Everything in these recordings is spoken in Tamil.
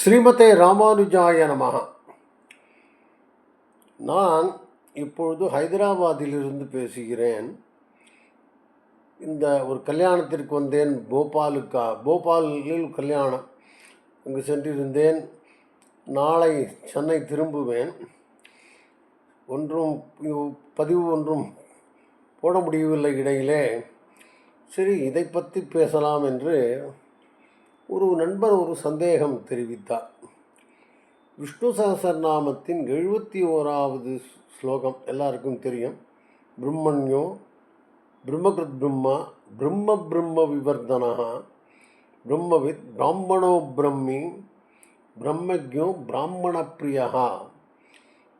ஸ்ரீமதே ராமானுஜாய நமக நான் இப்பொழுது ஹைதராபாத்திலிருந்து பேசுகிறேன். இந்த ஒரு கல்யாணத்திற்கு வந்தேன் போபாலுக்கா போபாலில் கல்யாணம். அங்கு சென்றிருந்தேன். நாளை சென்னை திரும்புவேன். ஒன்றும் பதிவு ஒன்றும் போட முடியவில்லை இடையிலே. சரி இதை பற்றி பேசலாம் என்று ஒரு நண்பர் ஒரு சந்தேகம் தெரிவித்தார். விஷ்ணு சகசரநாமத்தின் எழுபத்தி ஓராவது ஸ்லோகம் எல்லாருக்கும் தெரியும். பிரம்மண்யோ பிரம்மகிருத் பிரம்மா பிரம்ம பிரம்ம விவர்தனா பிரம்மவித் பிராமணோ பிரம்மி பிரம்மஜோ பிராமண பிரியா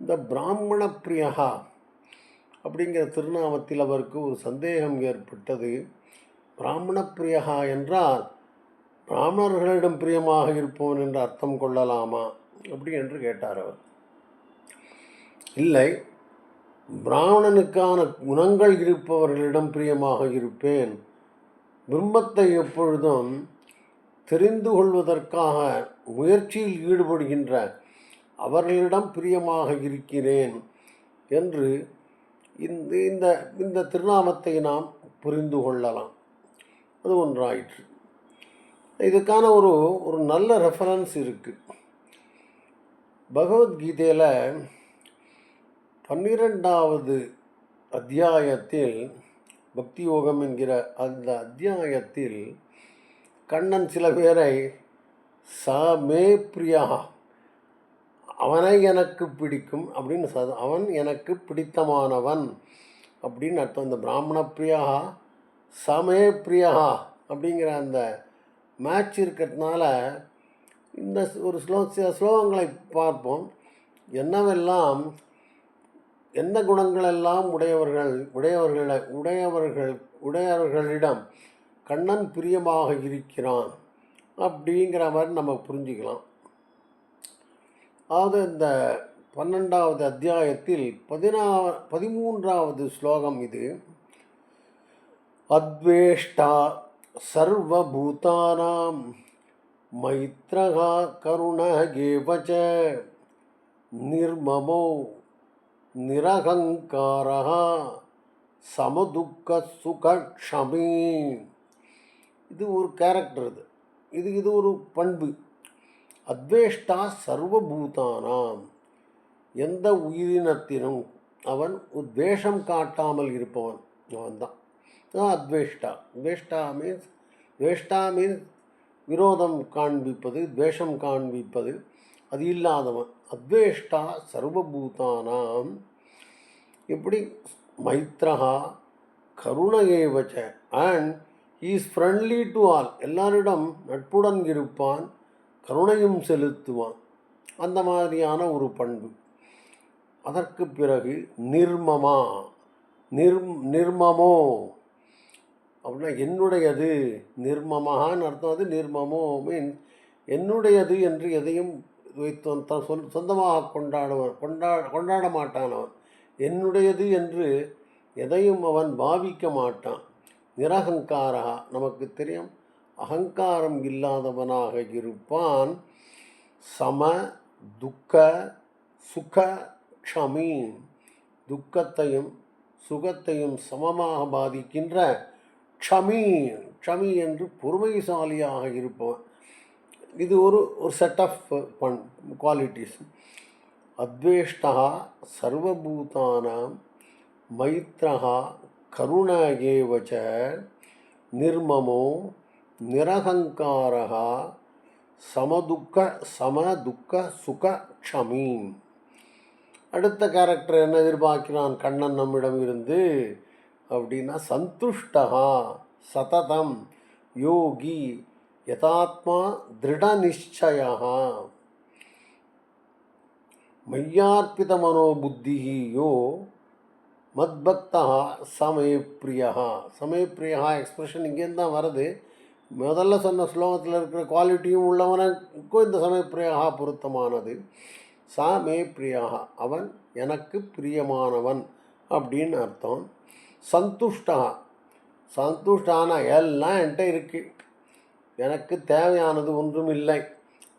இந்த பிராமண பிரியா அப்படிங்கிற திருநாமத்தில் அவருக்கு ஒரு சந்தேகம் ஏற்பட்டது. பிராமண என்றால் பிராமணர்களிடம் பிரியமாக இருப்பவன் என்று அர்த்தம் கொள்ளலாமா? அப்படி என்று கேட்டார் அவர். இல்லை பிராமணனுக்கான குணங்கள் இருப்பவர்களிடம் பிரியமாக இருப்பேன். பிரம்மத்தை எப்பொழுதும் தெரிந்து கொள்வதற்காக முயற்சியில் ஈடுபடுகின்ற அவர்களிடம் பிரியமாக இருக்கிறேன் என்று இந்த இந்த இந்த திருநாமத்தை நாம் புரிந்து கொள்ளலாம். அது ஒன்றாயிற்று. இதுக்கான ஒரு ஒரு நல்ல ரெஃபரன்ஸ் இருக்குது பகவத்கீதையில் பன்னிரெண்டாவது அத்தியாயத்தில் பக்தி யோகம் என்கிற அந்த அத்தியாயத்தில் கண்ணன் சில பேரை ச மே பிரியா அவனை எனக்கு பிடிக்கும் அப்படின்னு ச அவன் எனக்கு பிடித்தமானவன் அப்படின்னு அர்த்தம். இந்த பிராமண பிரியா சமே பிரியா அப்படிங்கிற அந்த மேட்ச் இருக்கிறதுனால இந்த ஒரு ஸ்லோ சில ஸ்லோகங்களை பார்ப்போம். என்னவெல்லாம் எந்த குணங்களெல்லாம் உடையவர்கள் உடையவர்களை உடையவர்கள் உடையவர்களிடம் கண்ணன் பிரியமாக இருக்கிறான் அப்படிங்கிற மாதிரி நம்ம புரிஞ்சுக்கலாம். அதாவது இந்த பன்னெண்டாவது அத்தியாயத்தில் பதினா பதிமூன்றாவது ஸ்லோகம் இது. அத்வேஷ்டா सर्वभूतानां मैत्रः करुणगेव च निर्ममो निरहङ्कारः சமதுக்கசுகக்ஷமி இது ஒரு கேரக்டர் இது இது இது ஒரு பண்பு அத்வேஷ்டா சர்வபூதானாம் எந்த உயிரினத்தினும் அவன் துவேஷம் காட்டாமல் இருப்பவன் அவன்தான் அத்வேஷ்டா துவேஷ்டா. மீன்ஸ் துவேஷ்டா மீன்ஸ் விரோதம் காண்பிப்பது துவேஷம் காண்பிப்பது. அது இல்லாதவன். அத்வேஷ்டா சர்வபூதானாம். எப்படி? மைத்ரஹா கருணையேவச்ச and is friendly to all எல்லாரிடம் நட்புடன் இருப்பான் கருணையும் செலுத்துவான். அந்த மாதிரியான ஒரு பண்பு. அதற்கு பிறகு நிர்மமா. நிர் நிர்மமோ. அப்படின்னா என்னுடையது நிர்மமான்னு அர்த்தம். அது நிர்மமோ மீன் என்னுடையது என்று எதையும் வைத்து சொல் சொந்தமாக கொண்டாடுவன். கொண்டா கொண்டாட மாட்டான் அவன். என்னுடையது என்று எதையும் அவன் பாவிக்க மாட்டான். நிரகங்காரா? நமக்கு தெரியும். அகங்காரம் இல்லாதவனாக இருப்பான். சம துக்க சுக க்ஷமி. துக்கத்தையும் சுகத்தையும் சமமாக பாதிக்கின்ற க்ஷமி க்ஷமி என்று பொறுமைசாலியாக இருப்பவன். இது ஒரு ஒரு செட் ஆஃப் பண் குவாலிட்டிஸ் அத்வேஷ்டா சர்வபூதானாம் மைத்ரா கருண ஏவச்ச நிர்மமோ நிரகங்காரா சமதுக்க சமதுக்க சுக க்ஷமி அடுத்த கேரக்டர் என்ன எதிர்பார்க்கிறான் கண்ணன் நம்மிடம் இருந்து அப்படின்னா சந்துஷ்டகா சததம் யோகி யதாத்மா திருட நிச்சயா மையார்ப்பித மனோபுத்தி யோ மத்பக்தா சமயப்பிரியா சமயப்பிரியா எக்ஸ்பிரஷன் இங்கேருந்து தான் வருது. முதல்ல சொன்ன ஸ்லோகத்தில் இருக்கிற குவாலிட்டியும் உள்ளவனுக்கும் இந்த சமயப்பிரியா பொருத்தமானது. சாமே பிரியா அவன் எனக்கு பிரியமானவன் அப்படின்னு அர்த்தம். சந்துஷ்டா சந்துஷ்டான எல்லாம் என்கிட்ட இருக்குது எனக்கு தேவையானது ஒன்றும் இல்லை.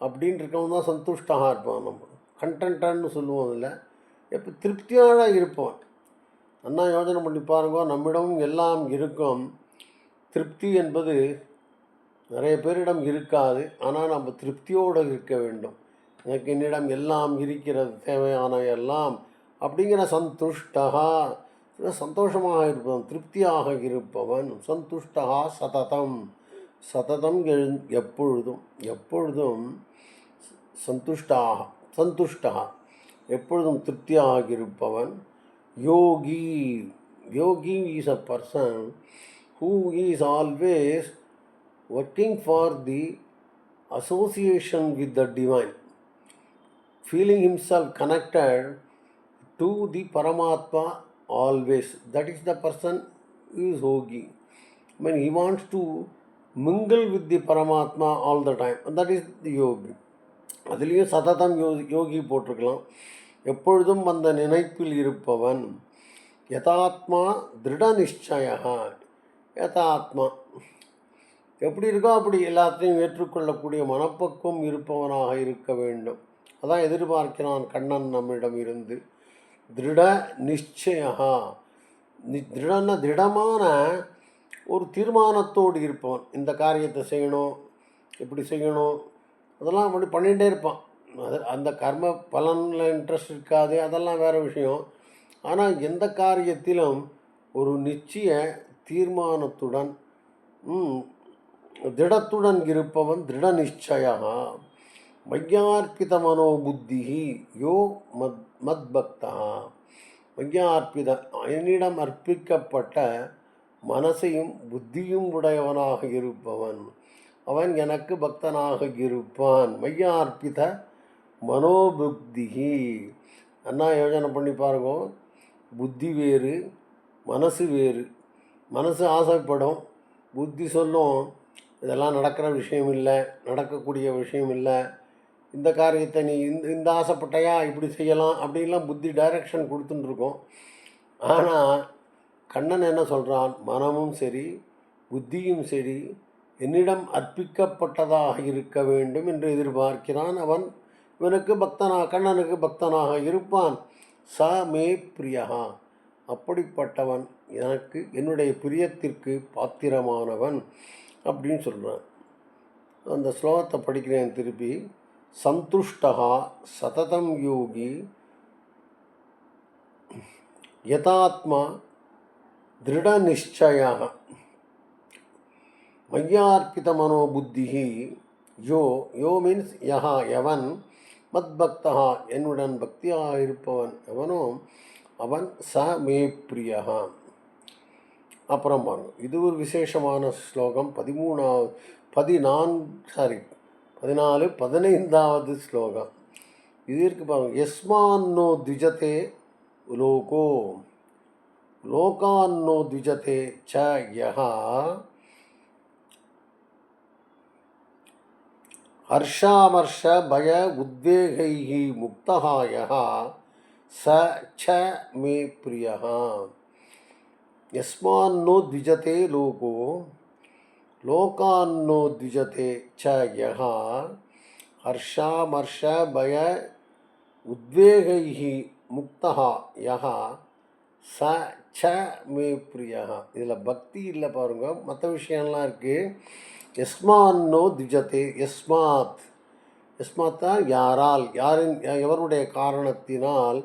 அப்படின்னு இருக்கவன் தான் சந்துஷ்டமாக இருப்பான் நம்ம. கண்டென்டான்னு சொல்லுவோம் அதில். எப்போ திருப்தியாக இருப்போம் அண்ணா யோசனை பண்ணி பாருங்க நம்மிடம் எல்லாம் இருக்கும். திருப்தி என்பது நிறைய பேரிடம் இருக்காது. ஆனால் நம்ம திருப்தியோடு இருக்க வேண்டும். எனக்கு என்னிடம் எல்லாம் இருக்கிறது தேவையான எல்லாம். அப்படிங்கிற சந்துஷ்டகா. சந்தோஷமாக இருப்பவன் திருப்தியாக இருப்பவன் சந்துஷ்டகா சததம். சததம் எழு எப்பொழுதும் எப்பொழுதும் சந்துஷ்டாக சந்துஷ்டகா எப்பொழுதும் திருப்தியாக இருப்பவன் யோகி. Yogi is a person who is always working for the association with the divine feeling himself connected to the paramatma always. That is the person who is Yogi. When he wants to mingle with the Paramatma all the time, and that is the Yogi. அதுலேயும் சததம் யோ யோகி போட்டிருக்கலாம் எப்பொழுதும் அந்த நினைப்பில் இருப்பவன் யதாத்மா திருட நிச்சயா யதாத்மா எப்படி இருக்கோ அப்படி எல்லாத்தையும் ஏற்றுக்கொள்ளக்கூடிய மனப்பக்குவம் இருப்பவனாக இருக்க வேண்டும் அதான் எதிர்பார்க்கிறான் கண்ணன் நம்மிடம் இருந்து திருட நிச்சயா நி திருடன திருடமான ஒரு தீர்மானத்தோடு இருப்பவன். இந்த காரியத்தை செய்யணும் இப்படி செய்யணும் அதெல்லாம் அப்படி பண்ணிகிட்டே இருப்பான். அது அந்த கர்ம பலனில் இன்ட்ரெஸ்ட் இருக்காது அதெல்லாம் வேறு விஷயம். ஆனால் எந்த காரியத்திலும் ஒரு நிச்சய தீர்மானத்துடன் ம், திடத்துடன் இருப்பவன் திருட நிச்சயா மையார்ப்பித மனோபுத்தி யோ மத் மத்பக்தா. மையார்ப்பித என்னிடம் அர்ப்பிக்கப்பட்ட மனசையும் புத்தியும் உடையவனாக இருப்பவன். அவன் எனக்கு பக்தனாக இருப்பான். மையார்ப்பித மனோபுத்தி அண்ணா யோஜனை பண்ணி பாருங்க. புத்தி வேறு மனசு வேறு. மனசு ஆசைப்படும் புத்தி சொல்லும். இதெல்லாம் நடக்கிற விஷயம் இல்லை நடக்கக்கூடிய விஷயம் இல்லை. இந்த காரியத்தை நீ இந்த இந்த ஆசைப்பட்டையா? இப்படி செய்யலாம். அப்படின்லாம் புத்தி டைரக்ஷன் கொடுத்துட்டுருக்கோம் ஆனால் கண்ணன் என்ன சொல்கிறான் மனமும் சரி புத்தியும் சரி என்னிடம் அர்ப்பிக்கப்பட்டதாக இருக்க வேண்டும் என்று எதிர்பார்க்கிறான் அவன். இவனுக்கு பக்தனாக கண்ணனுக்கு பக்தனாக இருப்பான். ச மே பிரியா. அப்படிப்பட்டவன் எனக்கு என்னுடைய பிரியத்திற்கு பாத்திரமானவன் அப்படின்னு சொல்கிறான் அந்த ஸ்லோகத்தை படிக்கிறேன் திருப்பி. சந்துஷ்டா சததம் யோகி யதாத்மா திருடநிச்சயா மையார்ப்பித மனோபுத்தி யோ யோ மீன்ஸ் யஹா எவன் மத்பக்தா என்னுடன் பக்தியாக இருப்பவன் எவனோ அவன் ச மே பிரியா அப்புறம் பாருங்கள் இது ஒரு விசேஷமான ஸ்லோகம். பதிமூணாவது பதினான்கு சாரி பதினாலு பதினைந்தாவது ஸ்லோகம் இது இருக்கு பாருங்க எஸ்மான்னோ த்விஜதே லோகோ லோகான்னோ த்விஜதே ச யஹா ஹர்ஷாமர்ஷ பய உத்வேகைः முக்தः யः ச ச மே பிரியः यस्मान्नो द्विजते लोको லோகான்னோ திஜதே ச யகா ஹர்ஷாமர்ஷ பய உத்வேகை முக்தகா யகா ச ச மே பிரியா இதில் பக்தி இல்லை பாருங்க. மற்ற விஷயம்லாம் இருக்குது எஸ்மான்னோ திஜதே எஸ்மாத் எஸ்மாத்தா யாரால் யாரின் எவருடைய காரணத்தினால்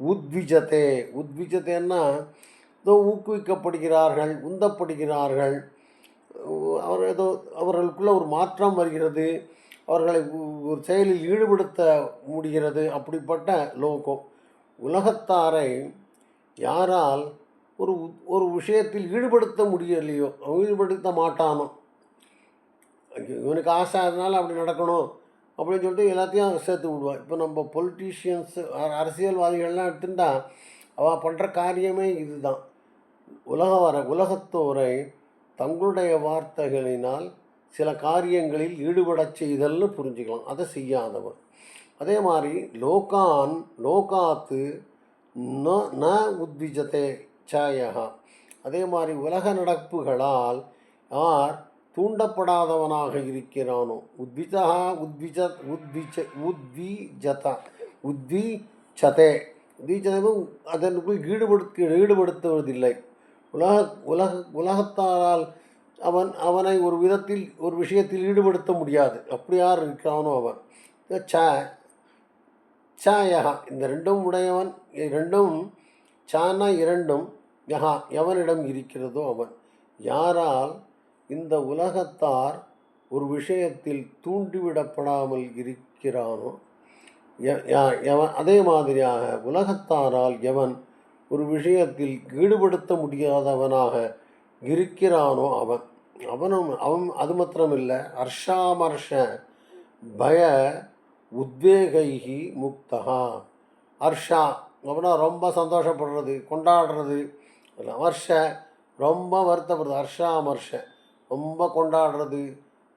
உத்விஜதே. உத்விஜத்தேன்னா இதோ ஊக்குவிக்கப்படுகிறார்கள் உந்தப்படுகிறார்கள். அவர் ஏதோ அவர்களுக்குள்ள ஒரு மாற்றம் வருகிறது. அவர்களை ஒரு செயலில் ஈடுபடுத்த முடிகிறது. அப்படிப்பட்ட லோகம். உலகத்தாரை யாரால் ஒரு ஒரு விஷயத்தில் ஈடுபடுத்த முடியலையோ ஈடுபடுத்த மாட்டானோ. இவனுக்கு ஆசை அதனால் அப்படி நடக்கணும் அப்படின்னு சொல்லிட்டு எல்லாத்தையும் சேர்த்து விடுவான் இப்போ நம்ம பொலிட்டீஷியன்ஸு அரசியல்வாதிகள்லாம் எடுத்துட்டா அவள் பண்ணுற காரியமே இதுதான். உலக வர உலகத்தோரை தங்களுடைய வார்த்தைகளினால் சில காரியங்களில் ஈடுபடச் செய்தல்னு புரிஞ்சுக்கலாம். அதை செய்யாதவன் அதே மாதிரி லோகான் லோகாத்து ந ந உத்விஜதே சாயகா அதே மாதிரி உலக நடப்புகளால் யார் தூண்டப்படாதவனாக இருக்கிறானோ உத்விஜா உத்விஜ உத்விஜ உத்விஜத உத்விஜதே. உத்விச்சதும் அதனுக்குள் ஈடுபடுத்த ஈடுபடுத்துவதில்லை. உலக உலக உலகத்தாரால் அவன் அவனை ஒரு விதத்தில் ஒரு விஷயத்தில் ஈடுபடுத்த முடியாது. அப்படி யார் இருக்கிறானோ அவன். ச சாயகா இந்த ரெண்டும் உடையவன் ரெண்டும் சானா இரண்டும் யஹா எவனிடம் இருக்கிறதோ அவன். யாரால் இந்த உலகத்தார் ஒரு விஷயத்தில் தூண்டிவிடப்படாமல் இருக்கிறானோ ய- யா- எவன் அதே மாதிரியாக உலகத்தாரால் எவன் ஒரு விஷயத்தில் ஈடுபடுத்த முடியாதவனாக இருக்கிறானோ அவன். அவனும் அவன் அது மாத்திரமில்லை. ஹர்ஷாமர்ஷ பய உத்வேகைகி முக்தகா ஹர்ஷா அப்படின்னா ரொம்ப சந்தோஷப்படுறது கொண்டாடுறது. ஹர்ஷ ரொம்ப வருத்தப்படுறது ஹர்ஷாமர்ஷ ரொம்ப கொண்டாடுறது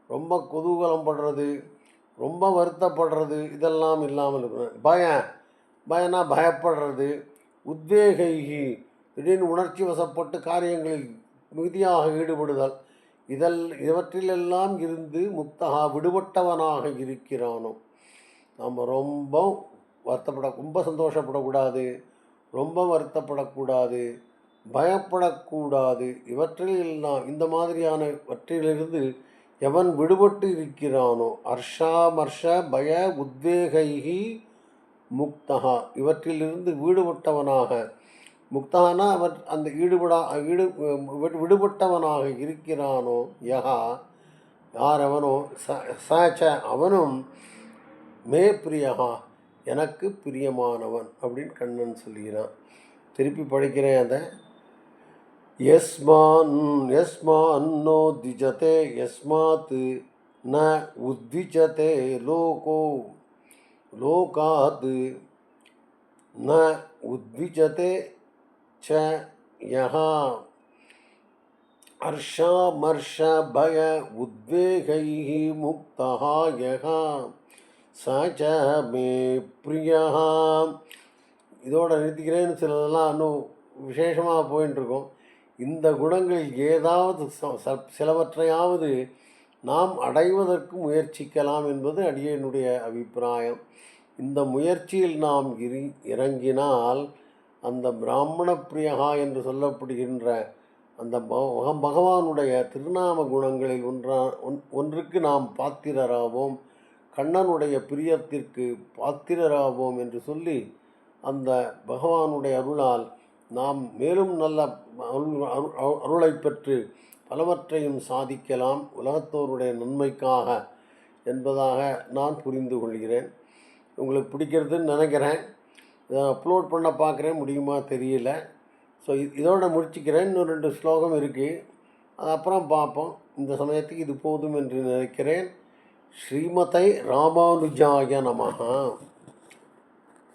ரொம்ப குதூகலம் படுறது ரொம்ப வருத்தப்படுறது இதெல்லாம் இல்லாமல் இருக்கிறேன் பயம் பயனா பயப்படுறது உத்வேகைகி. திடீர்னு உணர்ச்சி வசப்பட்டு காரியங்களில் மிகுதியாக ஈடுபடுதல். இதல் இவற்றிலெல்லாம் இருந்து முக்தகா விடுபட்டவனாக இருக்கிறானோ. நம்ம ரொம்ப வருத்தப்பட ரொம்ப சந்தோஷப்படக்கூடாது. ரொம்ப வருத்தப்படக்கூடாது. பயப்படக்கூடாது. இவற்றில் எல்லாம் இந்த மாதிரியானவற்றிலிருந்து எவன் விடுபட்டு இருக்கிறானோ. ஹர்ஷாமர்ஷ பய உத்வேகைகி முக்தகா இவற்றிலிருந்து ஈடுபட்டவனாக முக்தானா அவர் அந்த ஈடுபடா ஈடு விடுபட்டவனாக இருக்கிறானோ? யகா யார் அவனோ ச ச அவனும் மே பிரியகா எனக்கு பிரியமானவன் அப்படின்னு கண்ணன் சொல்கிறான். திருப்பி படிக்கிறேன் அதை. யஸ்மான் யஸ்மான் நோ திஜதே யஸ்மாத் ந உத்திஜதே லோகோ. लोकात् न उद्विजते च यः हर्षामर्षभय उद्वेगैः मुक्तः यः स च मे प्रियः இதோட நிறுத்திக்கிறேன்னு சிலதெல்லாம் இன்னும் விசேஷமாக போயின்னு இருக்கோம் இந்த குணங்களில் ஏதாவது ச- ச- சிலவற்றையாவது நாம் அடைவதற்கு முயற்சிக்கலாம் என்பது அடியனுடைய அபிப்பிராயம். இந்த முயற்சியில் நாம் இறி இறங்கினால் அந்த பிராமண பிரியகா என்று சொல்லப்படுகின்ற அந்த பகவானுடைய திருநாம குணங்களில் ஒன்றா ஒன் ஒன்றுக்கு நாம் பாத்திரராவோம். கண்ணனுடைய பிரியத்திற்கு பாத்திரராவோம் என்று சொல்லி அந்த பகவானுடைய அருளால் நாம் மேலும் நல்ல அருள் அருள் அருளை பெற்று பலவற்றையும் சாதிக்கலாம் உலகத்தோருடைய நன்மைக்காக என்பதாக நான் புரிந்து கொள்கிறேன். உங்களுக்கு பிடிக்கிறதுன்னு நினைக்கிறேன். இதை அப்லோட் பண்ண பார்க்குறேன். முடியுமா தெரியல. ஸோ இதோட முடிச்சுக்கிறேன். இன்னும் ரெண்டு ஸ்லோகம் இருக்குது அது அப்புறம் பார்ப்போம். இந்த சமயத்துக்கு இது போதும் என்று நினைக்கிறேன். ஸ்ரீமதை ராமானுஜாய நமகா